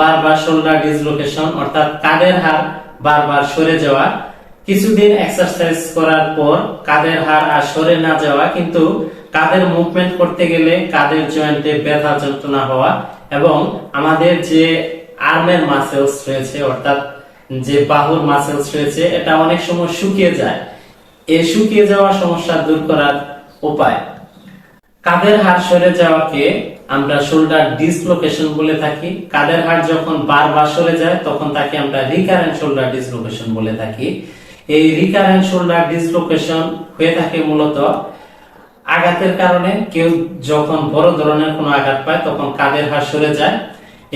বারবার shoulder dislocation অর্থাৎ হাড় বারবার সরে যাওয়া। কিছুদিন এক্সারসাইজ করার পর হাড় আর সরে না যাওয়া, কিন্তু মুভমেন্ট করতে গেলে জয়েন্টে ব্যথা যন্ত্রণা হওয়া এবং আমাদের যে আর্মের মাসেলস রয়েছে, অর্থাৎ যে বাহুর মাসেলস রয়েছে, এটা অনেক সময় শুকিয়ে যায়। এই শুকিয়ে যাওয়া সমস্যা দূর করার উপায়। কাঁধের হাড় সরে যাওয়াকে আমরা শোল্ডার ডিসলোকেশন বলে থাকি। কাঁধের হাড় যখন বারবার সরে যায়, তখন তাকে আমরা রিকারেন্ট শোল্ডার ডিসলোকেশন বলে থাকি। এই রিকারেন্ট শোল্ডার ডিসলোকেশন হয়ে থাকে মূলত আঘাতের কারণে। কেউ যখন বড় ধরনের কোনো আঘাত পায়, তখন কাদের হাড় সরে যায়।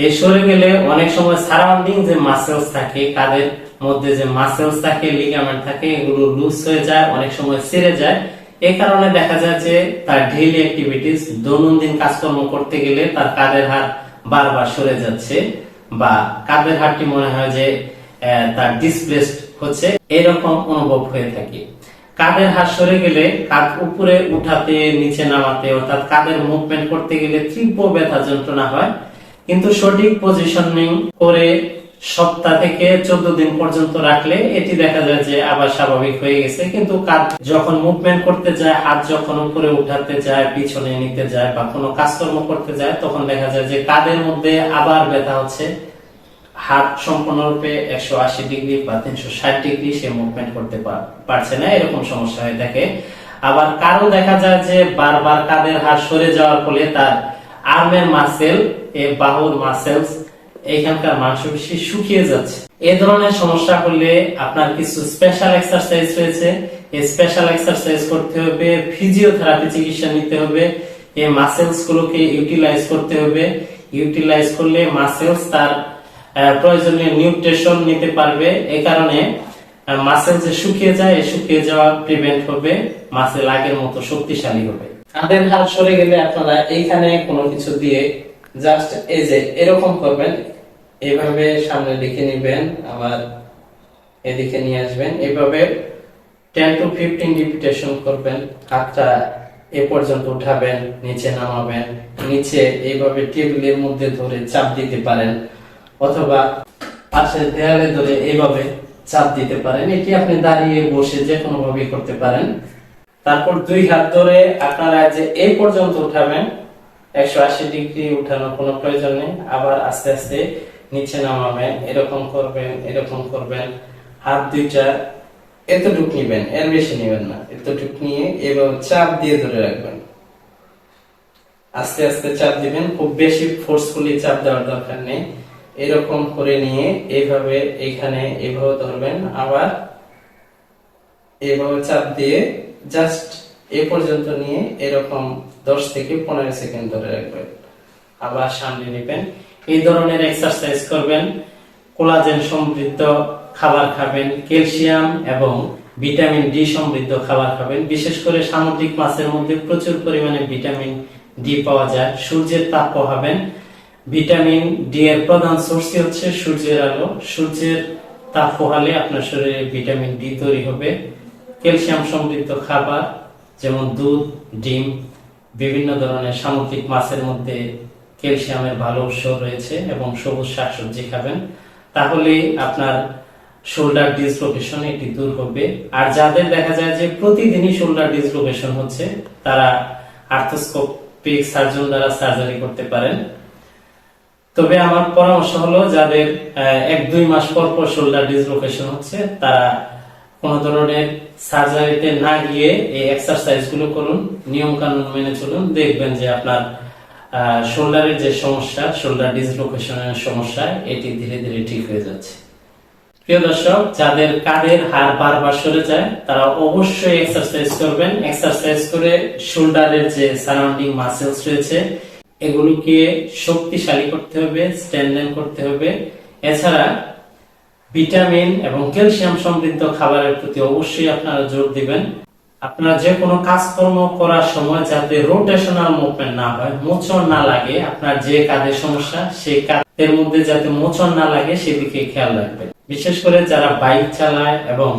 এই সরে গেলে অনেক সময় সারাউন্ডিং যে মাসেলস থাকে, কাদের মধ্যে যে মাসেলস থাকে লিগামেন্ট থাকে, এগুলো লুজ হয়ে যায়, অনেক সময় ছিঁড়ে যায়। এই কারণে দেখা যায় যে তার ডেইলি অ্যাক্টিভিটিস দৈনন্দিন কাজকর্ম করতে গেলে তার বারবার সরে যাচ্ছে বা মনে হয় যে তার ডিসপ্লেসড হচ্ছে। এরকম অনুভব হয়ে থাকে। কাঁধের হাত সরে গেলে কাঁধ উপরে উঠাতে, নিচে নামাতে, অর্থাৎ কাঁধের মুভমেন্ট করতে গেলে তীব্র ব্যথা যন্ত্রণা হয়। কিন্তু সঠিক পজিশনিং করে সপ্তাহ থেকে চোদ্দ দিন পর্যন্ত রাখলে এটি দেখা যায় যে আবার স্বাভাবিক হয়ে গেছে। কিন্তু কাঁধ যখন মুভমেন্ট করতে যায়, হাত যখন উপরে উঠাতে যায়, পিছনে নিতে যায় বা কোনো কাজকর্ম করতে যায়, তখন দেখা যায় যে কাঁধের মধ্যে আবার ব্যথা হচ্ছে। হাত সম্পূর্ণরূপে একশো আশি ডিগ্রি বা তিনশো ষাট ডিগ্রি সে মুভমেন্ট করতে পারছে না, এরকম সমস্যা হয়ে থাকে। আবার কারও দেখা যায় যে বারবার কাদের হাত সরে যাওয়ার ফলে তার আর্মের মাসেল এ বাহুর মাসেলস এইখানকার মাংসপেশি শুকিয়ে যাচ্ছে। এই ধরনের সমস্যা হলে আপনার কিছু স্পেশাল এক্সারসাইজ রয়েছে। এই স্পেশাল এক্সারসাইজ করতে হবে ফিজিওথেরাপি চিকিৎসা নিতে হবে এই মাসেলস গুলোকে ইউটিলাইজ করতে হবে। ইউটিলাইজ করলে মাসেলস তার প্রয়োজনীয় নিউট্রিশন নিতে পারবে। এই কারণে মাসেল যে শুকিয়ে যায় শুকিয়ে যাওয়া প্রিভেন্ট হবে মাসেল আগের মতো শক্তিশালী হবে। কাঁধের হাত সরে গেলে আপনারা এইখানে কোনো কিছু দিয়ে জাস্ট এই যে এরকম করবেন, এইভাবে সামনে লিখে নিবেন, আবার এদিকে নিয়ে আসবেন। এইভাবে টেন টু ফিফটিন রিপিটেশন করবেন, হাতটা এ পর্যন্ত উঠাবেন, নিচে নামাবেন, নিচে এইভাবে টেবিলের মধ্যে ধরে চাপ দিতে পারেন, অথবা পাশের দেয়ালে ধরে এইভাবে চাপ দিতে পারেন। এটি আপনি দাঁড়িয়ে বসে যে কোনো ভাবে করতে পারেন। তারপর দুই হাত ধরে আপনারা যে এই পর্যন্ত উঠাবেন একশো আশি ডিগ্রি উঠানোর কোনো প্রয়োজন নেই। আবার আস্তে আস্তে নিচে নামাবেন, এরকম করবেন এরকম করবেন। হাত দুইটা এতটুক নিবেন, এর বেশি নিবেন না। এতটুক নিয়ে এবার চাপ দিয়ে ধরে রাখবেন। আস্তে আস্তে চাপ দিবেন, খুব বেশি ফোর্সফুলি চাপ দেওয়ার দরকার নেই। এরকম করে নিয়ে এইভাবে এখানে এভাবে ধরবেন, আবার এভাবে চাপ দিয়ে জাস্ট এ পর্যন্ত নিয়ে এরকম দশ থেকে পনেরো সেকেন্ড ধরে রাখবেন। আবার সামনে নেবেন। এই ধরনের এক্সারসাইজ করবেন। কোলাজেন সমৃদ্ধ খাবার খাবেন, ক্যালসিয়াম এবং ভিটামিন ডি সমৃদ্ধ খাবার খাবেন। বিশেষ করে সামুদ্রিক মাছের মধ্যে প্রচুর পরিমাণে ভিটামিন ডি পাওয়া যায়। সূর্যের তাপ পোহাবেন ভিটামিন ডি এর প্রধান সোর্সই হচ্ছে সূর্যের আলো। সূর্যের তাপ পোহালে আপনার শরীরে ভিটামিন ডি তৈরি হবে। ক্যালসিয়াম সমৃদ্ধ খাবার যেমন দুধ, ডিম, বিভিন্ন ধরনের সামুদ্রিক মাছের মধ্যে ক্যালসিয়ামের ভালো উৎস রয়েছে এবং সবুজ শাকসবজি খাবেন। তাহলে আপনার শোল্ডার ডিসলোকেশন এটি দূর হবে। আর যাদের দেখা যায় যে প্রতিদিনই শোল্ডার ডিসলোকেশন হচ্ছে, তারা আর্থোস্কোপিক সার্জন দ্বারা সার্জারি করতে পারেন। তবে আমার পরামর্শ হলো, যাদের এক দুই মাস পর পর শোল্ডার ডিসলোকেশন হচ্ছে, তারা কোন ধরনের সার্জারিতে না গিয়ে এই এক্সারসাইজগুলো করুন নিয়ম কানুন মেনে চলুন, দেখবেন যে আপনার শোল্ডারের যে সমস্যা শোল্ডার ডিসলোকেশনের সমস্যা, এটি ধীরে ধীরে ঠিক হয়ে যাচ্ছে। প্রিয় দর্শক, যাদের কাঁধের হাড় বারবার সরে যায়, তারা অবশ্যই এক্সারসাইজ করবেন। এক্সারসাইজ করে শোল্ডারের যে সারাউন্ডিং মাসেলস রয়েছে, এগুলোকে শক্তিশালী করতে হবে স্ট্যান্ডেন করতে হবে। এছাড়া ভিটামিন এবং ক্যালসিয়াম সমৃদ্ধ খাবারের প্রতি অবশ্যই আপনারা জোর দিবেন। আপনারা যে কোনো কাজকর্ম করার সময় যাতে রোটেশনাল মুভমেন্ট না হয়, মোচন না লাগে, আপনার যে কাজের সমস্যা, সেই কাজের মধ্যে যাতে মোচন না লাগে, সেদিকে খেয়াল রাখবেন। বিশেষ করে যারা বাইক চালায় এবং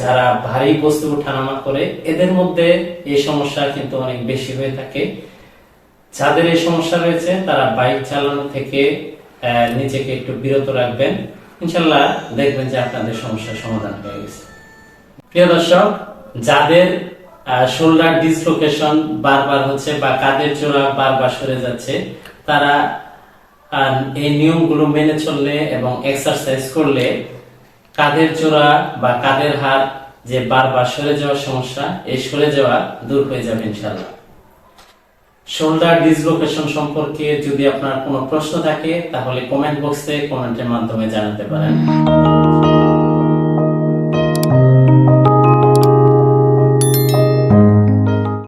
যারা ভারী বস্তু উঠানামা করে, এদের মধ্যে এই সমস্যা কিন্তু অনেক বেশি হয়ে থাকে। যাদের এই সমস্যা রয়েছে, তারা বাইক চালানো থেকে নিজেকে একটু বিরত রাখবেন। ইনশাল্লাহ দেখবেন যে আপনাদের সমস্যার সমাধান হয়ে গেছে। প্রিয় দর্শক, যাদের শোল্ডার ডিসলোকেশন বারবার হচ্ছে বা কাঁধের জোড়া বারবার সরে যাচ্ছে, তারা এই নিয়মগুলো মেনে চললে এবং এক্সারসাইজ করলে কাঁধের জোড়া বা কাঁধের হাত যে বারবার সরে যাওয়ার সমস্যা, এই সরে যাওয়া দূর হয়ে যাবে ইনশাল্লাহ শোল্ডার ডিসলোকেশন সম্পর্কে যদি আপনার কোনো প্রশ্ন থাকে, তাহলে কমেন্ট বক্সে কমেন্টের মাধ্যমে জানাতে পারেন।